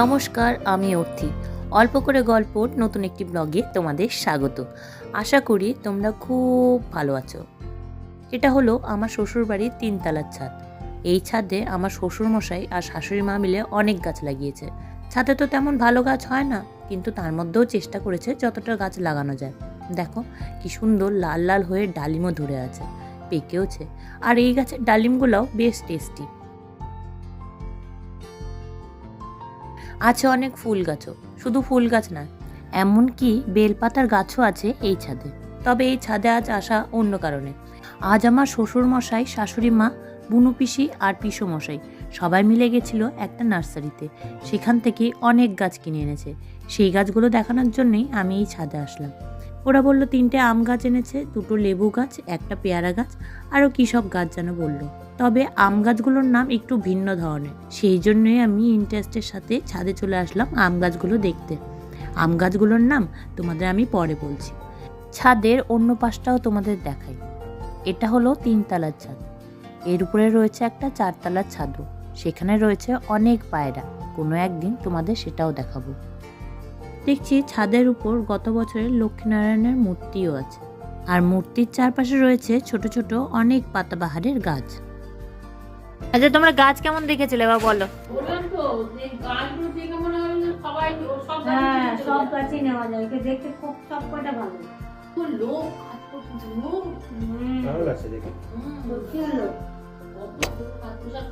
নমস্কার, আমি অর্থি। অল্প করে গল্পর নতুন একটি ব্লগে তোমাদের স্বাগত। আশা করি তোমরা খুব ভালো আছো। এটা হলো আমার শ্বশুরবাড়ির তিনতলার ছাদ। এই ছাদে আমার শ্বশুর মশাই আর শাশুড়ি মা মিলে অনেক গাছ লাগিয়েছে। ছাদে তো তেমন ভালো গাছ হয় না, কিন্তু তার মধ্যেও চেষ্টা করেছে যতটা গাছ লাগানো যায়। দেখো, কি সুন্দর লাল লাল হয়ে ডালিমও ধরে আছে, পেকেওছে। আর এই গাছের ডালিমগুলোও বেশ টেস্টি। আছে অনেক ফুল গাছও। শুধু ফুল গাছ না এমনকি বেলপাতার গাছও আছে এই ছাদে। তবে এই ছাদে আজ আসা অন্য কারণে। আজ আমার শ্বশুর মশাই শাশুড়ি মা, বুনু পিসি আর পিসু মশাই সবাই মিলে গেছিল একটা নার্সারিতে। সেখান থেকে অনেক গাছ কিনে এনেছে। সেই গাছগুলো দেখানোর জন্যই আমি এই ছাদে আসলাম। ওরা বলল, তিনটে আম গাছ এনেছে, দুটো লেবু গাছ, একটা পেয়ারা গাছ, আরও কী সব গাছ যেন বলল। তবে আম গাছগুলোর নাম একটু ভিন্ন ধরনের। সেই জন্যই আমি ইন্টারেস্টের সাথে ছাদে চলে আসলাম আম গাছগুলো দেখতে। আম গাছগুলোর নাম তোমাদের আমি পরে বলছি। ছাদের অন্য পাশটাও তোমাদের দেখাই। এটা হলো তিনতলার ছাদ। এর উপরে রয়েছে একটা চারতলার ছাদও। সেখানে রয়েছে অনেক পায়রা। কোনো একদিন তোমাদের সেটাও দেখাবো। দেখছি ছাদের উপর গত বছরের লক্ষ্মীনারায়ণের মূর্তিও আছে। আর মূর্তির চারপাশে রয়েছে ছোট ছোট অনেক পাতাবাহারের গাছ। আচ্ছা তোমরা গাছ কেমন দেখেছিলে? বা বলো। বললাম তো যে গাছগুলো দেখে হয় সব গাছই নেওয়া যায়। দেখতে খুব সব কটা ভালো। লোক কত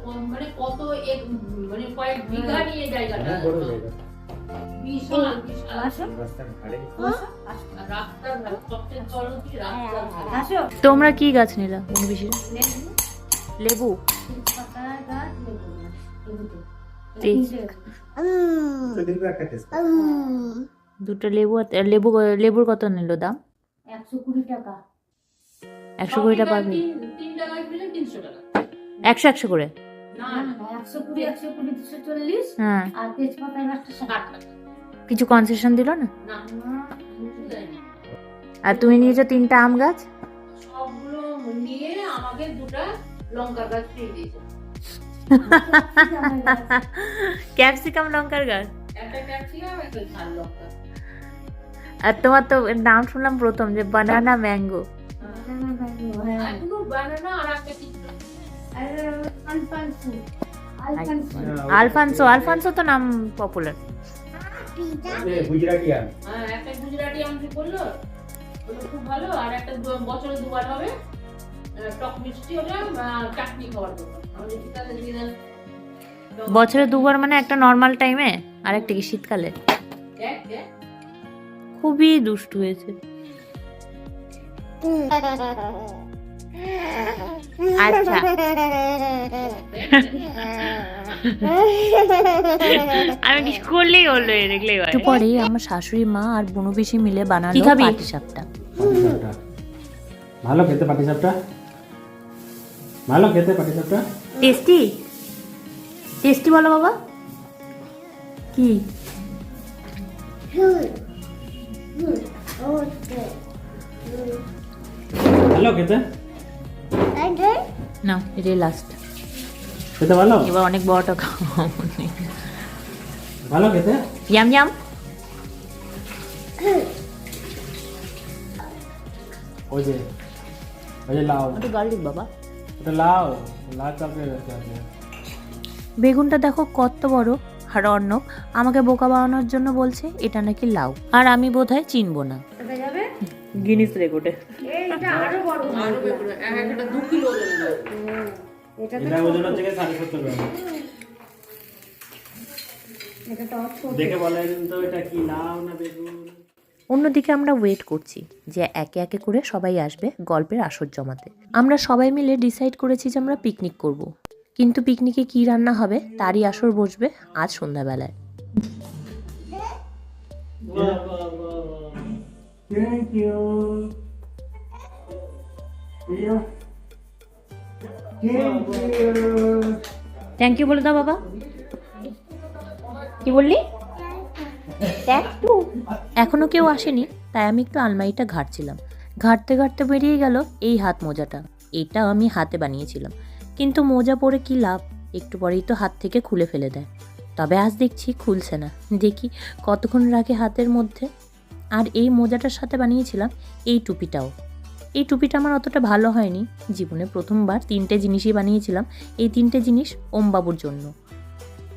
কম- মানে কত এক- মানে কয়েক বিঘা নিয়ে জায়গাটা। তোমরা কি গাছ নিলা বেশি? লেবু। পাতা গাছ লেবু গাছ এই দুটো। লেবু লেবু লেবুর কত নিল দাম? একশো কুড়ি টাকা। একশো কুড়িটা সব পাবে? টাকা একশো একশো করে? না না, না, একশো কুড়ি একশো কুড়ি দুশো চল্লিশ। হ্যাঁ। কিছু কনসেশন দিল না। আর তুমি নিয়েছো তিনটা আম গাছ সবগুলো নিয়ে আমাকে দুটা লঙ্কা গাছ দিয়ে দিয়েছে ক্যাপসিকাম লঙ্কার গাছ একটা ক্যাপসিকাম একটা ঝাল লঙ্কা আর তোমার তো নাম শুনলাম প্রথম যে বানানা ম্যাঙ্গো হ্যাঁ। আলফানসো আলফানসো তো নাম পপুলার গুজরাটি আম হ্যাঁ একটা গুজরাটি আমটি করল ওটা খুব ভালো আর একটা বছরে দুবার হবে। টক মিষ্টি ওটা চাটনি খাওয়ার জন্য। আমাদের শীতকালে দিয়ে দেন বছরে দুবার মানে একটা নর্মাল টাইমে আর একটা কি শীতকালে। খুবই দুষ্টু হয়েছে। আচ্ছা। আমি কিছু করলেই হলো এ দেখলেই একটু পরেই আমার শাশুড়ি মা আর বুনু পিসি মিলে বানালো পাটি সাপটা ভালো খেতে পাটিসাপটা? ভালো খেতে পাটিসাপটা? টেস্টি? টেস্টি বলো বাবা। কি? ভালো খেতে? না এটাই লাস্ট খেতে ভালো? এবার অনেক বড়টা খাওয়া ভালো খেতে? ইয়াম ইয়াম ওই যে ওই যে লাউ। একটু গার্লিক বাবা। ওটা লাউ লাউ বেগুনটা দেখো কত বড় আর অর্ণব আমাকে বোকা বানানোর জন্য বলছে এটা নাকি লাউ। আর আমি বোধহয় চিনবো না। গিনিস রেকর্ডে এইটা আরও বড় আরও বেগুন, এক একটা দু কিলো ওজনের এটা তো ওজন হচ্ছে গিয়ে সাড়ে সত্তর গ্রাম। এটা তো দেখে বলেন তো এটা কি লাউ না বেগুন? অন্যদিকে আমরা ওয়েট করছি যে একে একে করে সবাই আসবে গল্পের আসর জমাতে। আমরা সবাই মিলে ডিসাইড করেছি যে আমরা পিকনিক করব। কিন্তু পিকনিকে কি রান্না হবে তারই আসর বসবে আজ সন্ধ্যাবেলায়। থ্যাংক ইউ থ্যাংক ইউ বলে দাও বাবা। কি বললি? এখনও কেউ আসেনি তাই আমি একটু আলমারিটা ঘাটছিলাম। ঘাটতে ঘাটতে বেরিয়ে গেল এই হাত মোজাটা। এটা আমি হাতে বানিয়েছিলাম। কিন্তু মোজা পরে কি লাভ? একটু পরেই তো হাত থেকে খুলে ফেলে দেয়। তবে আজ দেখছি খুলছে না। দেখি কতক্ষণ রাখে হাতের মধ্যে। আর এই মোজাটার সাথে বানিয়েছিলাম এই টুপিটাও। এই টুপিটা আমার অতটা ভালো হয়নি। জীবনে প্রথমবার তিনটে জিনিসই বানিয়েছিলাম। এই তিনটে জিনিস ওমবাবুর জন্য।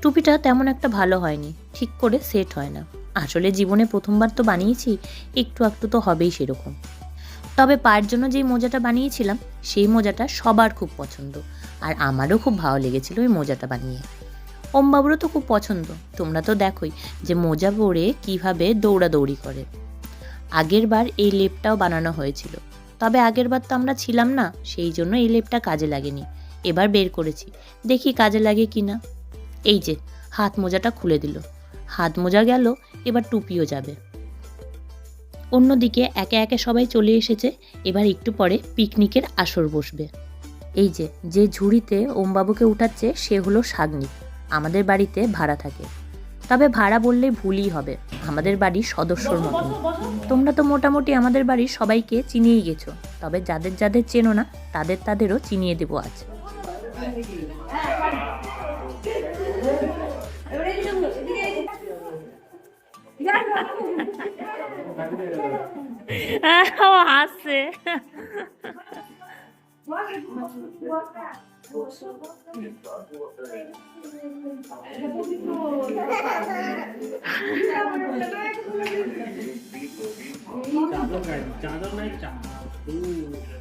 টুপিটা তেমন একটা ভালো হয়নি। ঠিক করে সেট হয় না। আসলে জীবনে প্রথমবার তো বানিয়েছি, একটু একটু তো হবেই সেরকম। তবে পায়ের জন্য যেই মোজাটা বানিয়েছিলাম, সেই মোজাটা সবার খুব পছন্দ। আর আমারও খুব ভালো লেগেছিল ওই মোজাটা বানিয়ে। ওমবাবুরও তো খুব পছন্দ। তোমরা তো দেখোই যে মোজা পরে কীভাবে দৌড়াদৌড়ি করে। আগের বার এই লেপটাও বানানো হয়েছিল। তবে আগের বার তো আমরা ছিলাম না, সেই জন্য এই লেপটা কাজে লাগেনি। এবার বের করেছি। দেখি কাজে লাগে কি না এই যে, হাত মোজাটা খুলে দিল। হাত মোজা গেল, এবার টুপিও যাবে। অন্যদিকে একে একে সবাই চলে এসেছে, এবার একটু পরে পিকনিকের আসর বসবে। এই যে যে ঝুড়িতে ওমবাবুকে উঠাচ্ছে, সে হলো শাগনিক। আমাদের বাড়িতে ভাড়া থাকে। তবে ভাড়া বললে ভুলই হবে আমাদের বাড়ির সদস্যর মতন। তোমরা তো মোটামুটি আমাদের বাড়ির সবাইকে চিনিয়েই গেছো তবে যাদের যাদের চেনো না তাদের তাদেরও চিনিয়ে দেবো আজ। ও হাসছে।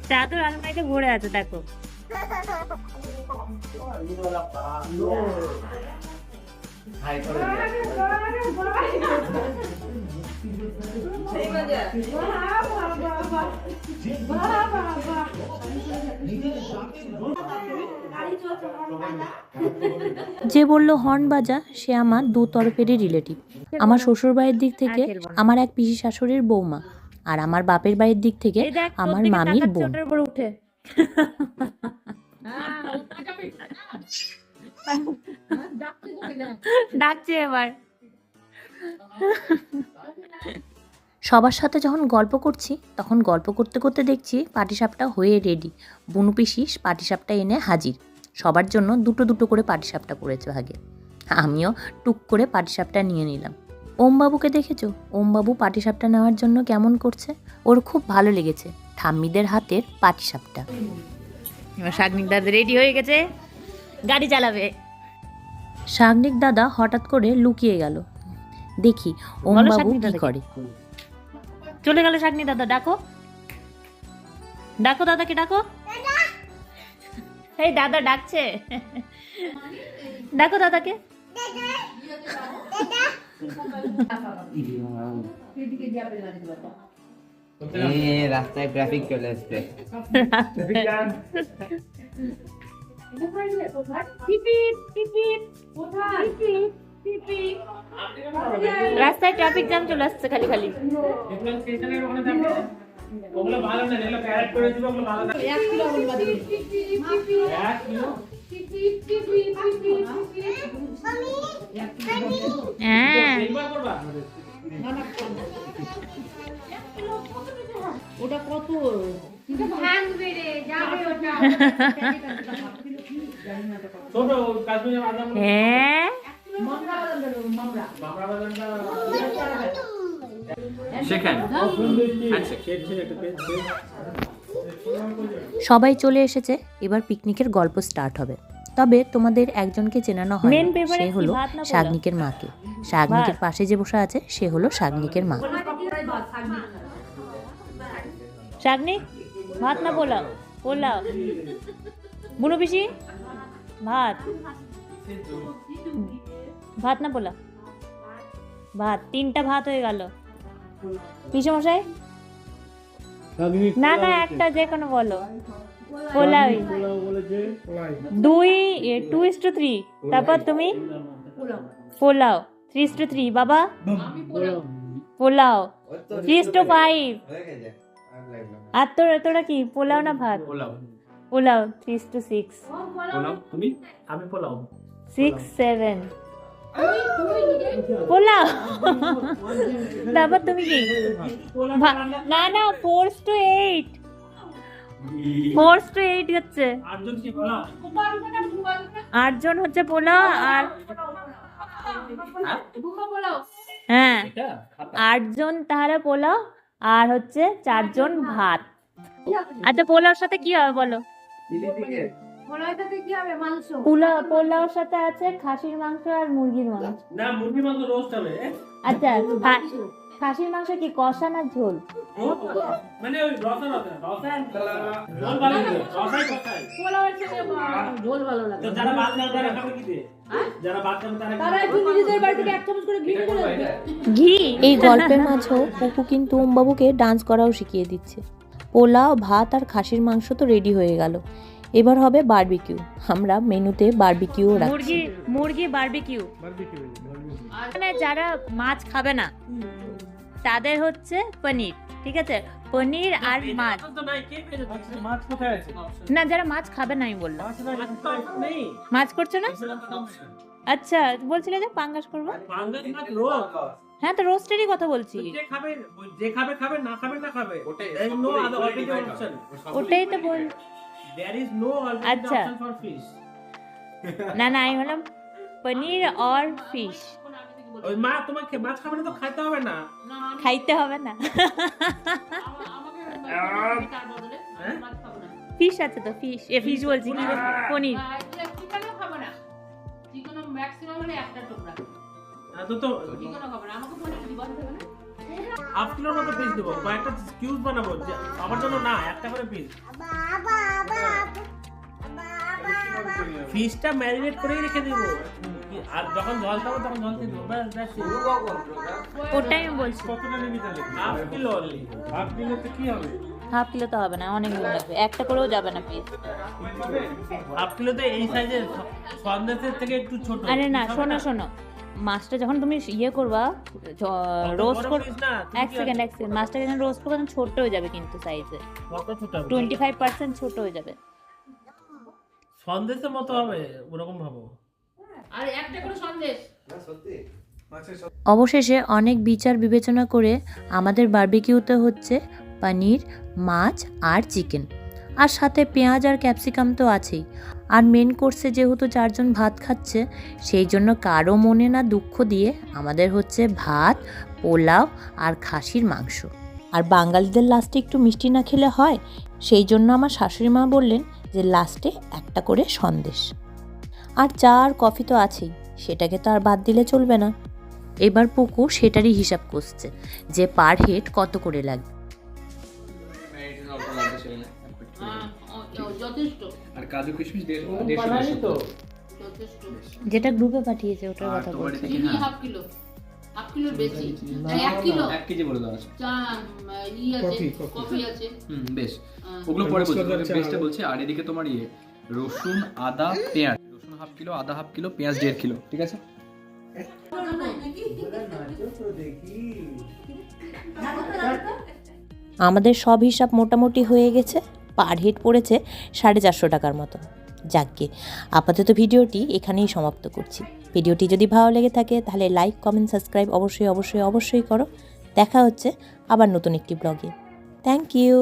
চাদর আলমারিতে ভরে আছে দেখো। যে বলল হর্ন বাজা সে আমার দু তরফেরই রিলেটিভ আমার শ্বশুর বাড়ির দিক থেকে আমার এক পিসি শাশুড়ির বৌমা আর আমার বাপের বাড়ির দিক থেকে আমার মামির বোন উঠে ডাকছে এবার সবার সাথে যখন গল্প করছি তখন গল্প করতে করতে দেখছি পাটিসাপটা হয়ে রেডি বুনু পিসি পাটিসাপটা এনে হাজির। সবার জন্য দুটো দুটো করে পাটিসাপটা করেছে ভাগে আমিও টুক করে পাটিসাপটা নিয়ে নিলাম। ওমবাবুকে দেখেছ? ওমবাবু পাটিসাপটা নেওয়ার জন্য কেমন করছে? ওর খুব ভালো লেগেছে। ঠাম্মিদের হাতের পাটিসাপটা। শাগনিক দাদা রেডি হয়ে গেছে। গাড়ি চালাবে। শাগনিক দাদা হঠাৎ করে লুকিয়ে গেল। দেখি ওমবাবু কি করে? চলে গেল শাগনি দাদা ডাকো। ডাকো দাদাকে ডাকো। এই দাদা ডাকছে। ডাকো দাদাকে। রাস্তায় ট্রাফিক চলে আসছে। রাস্তায় ট্রাফিক জ্যাম চলে আসছে খালি খালি। এগুলো স্টেশনের ওখানে থাকবে ওগুলো ভালো না যেগুলো ক্যারেট করে দিব ওগুলো ভালো না এক কিলো হ্যাঁ। একবার করবা ওটা কত ভাঙবে রে যাবে ওটা ছোট কাশ্মীরের বাদাম হ্যাঁ। সবাই চলে এসেছে এবার পিকনিকের গল্প স্টার্ট হবে। তবে তোমাদের একজনকে চেনানো হয় সে হলো শাগনিকের মাকে। শাগনিকের পাশে যে বসে আছে সে হলো শাগনিকের মা। শাগনিক ভাত না পোলাও? পোলাও। বুনো পিসি ভাত। ভাত না পোলাও ভাত তিনটা ভাত হয়ে গেল। মশাই? না না একটা যে কোনো বলো। পোলাই দুই টু ইস টু থ্রি তারপর তুমি? Pulao. Three is two three বাবা? Pulao. Three is two five আর। তোরা তোরা কি পোলাও না ভাত? Pulao. Pulao three is two six pulao. তুমি? আমি পোলাও। Six seven pulao? তারপর তুমি কি? না না four two eight four two eight হচ্ছে। আটজন হচ্ছে পোলাও আর হ্যাঁ। আটজন তাহলে পোলাও আর হচ্ছে চারজন ভাত। আচ্ছা পোলাওর সাথে কি হবে বলো? পোলাওটাতে কি হবে? মাংস? পোলাও পোলাওর সাথে আছে খাসির মাংস আর মুরগির মাংস। না মুরগি মাংস রোস্ট হবে। আচ্ছা খাসির মাংস কি কষা না ঝোল? মানে ওই রসা রসা ঝোল ভালো লাগে রসাই কষাই পোলাওয়ের আহ, ঝোল ভালো লাগে। তো যারা ভাত খাবে তারা খাবে কি দিয়ে? যারা ভাত খাবে তারা তারা একটু নিজেদের বাড়ি থেকে এক চামচ করে ঘি এই গল্পের মাঝেও পুকু কিন্তু ওমবাবুকে ডান্স করাও শিখিয়ে দিচ্ছে। পোলাও ভাত আর খাসির মাংস তো রেডি হয়ে গেল। এবার হবে বারবিকিউ। আমরা মেনুতে বারবিকিউ রাখছি। মুরগি মুরগি বারবিকিউ। মানে যারা মাছ খাবে না তাদের হচ্ছে পনির ঠিক আছে? পনির আর মাছ। তো নাই কে পেয়ে মাছ কোথায় আছে? না যারা মাছ খাবে না আমি বললাম। মাছ নাই মাছ মাছ করছ না? আচ্ছা বলছিলে যে পাঙ্গাস করব? হ্যাঁ তো রোস্টেরই কথা বলছি। যে খাবে যে খাবে খাবে না খাবে না খাবে। there is no other ওটাই তো বল there is no alternative আচ্ছা। option for fish. না না আমি বললাম পনির আর ফিশ ওই মা তোমাকে মাছ খাবে না তো খাইতে হবে না। খাইতে হবে না। বদলে হ্যাঁ? ফিশ আছে তো ফিশ এ ফিশ বলছি কি পনির? হাফ কিলোর মতো পিস দেবো। কয়েকটা কিউব বানাবো। আমার জন্য না একটা করে পিস ফিশটা ম্যারিনেট করেই রেখে দেবো। আর যখন জল খাব তখন জল দিয়ে দেবো ওটাই আমি বলছি। কতটা নিবি তাহলে হাফ কিলো অনলি হাফ কিলোতে কি হবে? হাফ কিলো তো হবে না অনেক দিন লাগবে একটা করেও যাবে না পিস হাফ কিলোতে এই সাইজের সন্দেশের থেকে একটু ছোট। আরে না শোনো শোনো। মাছটা যখন তুমি ইয়ে করবা রোস্ট কর এক সেকেন্ড এক সেকেন্ড মাছটা যখন রোস্ট করবে তখন ছোট হয়ে যাবে কিন্তু সাইজে কত ছোট হবে? টোয়েন্টি ফাইভ পার্সেন্ট ছোট হয়ে যাবে। সন্দেশের মতো হবে ওরকম ভাবো। আর একটা করে সন্দেশ। না সত্যি। অবশেষে অনেক বিচার বিবেচনা করে আমাদের বারবিকিউতে হচ্ছে পনির মাছ আর চিকেন। আর সাথে পেঁয়াজ আর ক্যাপসিকাম তো আছেই। আর মেন কোর্সে যেহেতু চারজন ভাত খাচ্ছে সেই জন্য কারও মনে না দুঃখ দিয়ে আমাদের হচ্ছে ভাত পোলাও আর খাসির মাংস। আর বাঙালিদের লাস্টে একটু মিষ্টি না খেলে হয়? সেই জন্য আমার শাশুড়ি মা বললেন যে লাস্টে একটা করে সন্দেশ। আর চা আর কফি তো আছেই সেটাকে তো আর বাদ দিলে চলবে না। এবার পুকু সেটারই হিসাব করছে যে পার হেড কত করে লাগবে। যেটা গ্রুপে পাঠিয়েছে ওটার কথা বলছে। হাফ কিলো বেশি। এক কিলো। এক কেজি বলে দেওয়া চা ই আছে কফি আছে। হুম বেশ। ওগুলো পরে বলছি বেশটা বলছি। আর এদিকে তোমার ইয়ে রসুন আদা পেঁয়াজ। রসুন হাফ কিলো আদা হাফ কিলো পেঁয়াজ দেড় কিলো ঠিক আছে? আমাদের সব হিসাব মোটামুটি হয়ে গেছে। পার হেড পড়েছে সাড়ে চারশো টাকার মতো। যাকগে আপাতত ভিডিওটি এখানেই সমাপ্ত করছি। ভিডিওটি যদি ভালো লেগে থাকে, তাহলে লাইক কমেন্ট সাবস্ক্রাইব অবশ্যই অবশ্যই অবশ্যই করো। দেখা হচ্ছে আবার নতুন একটি ব্লগে থ্যাংক ইউ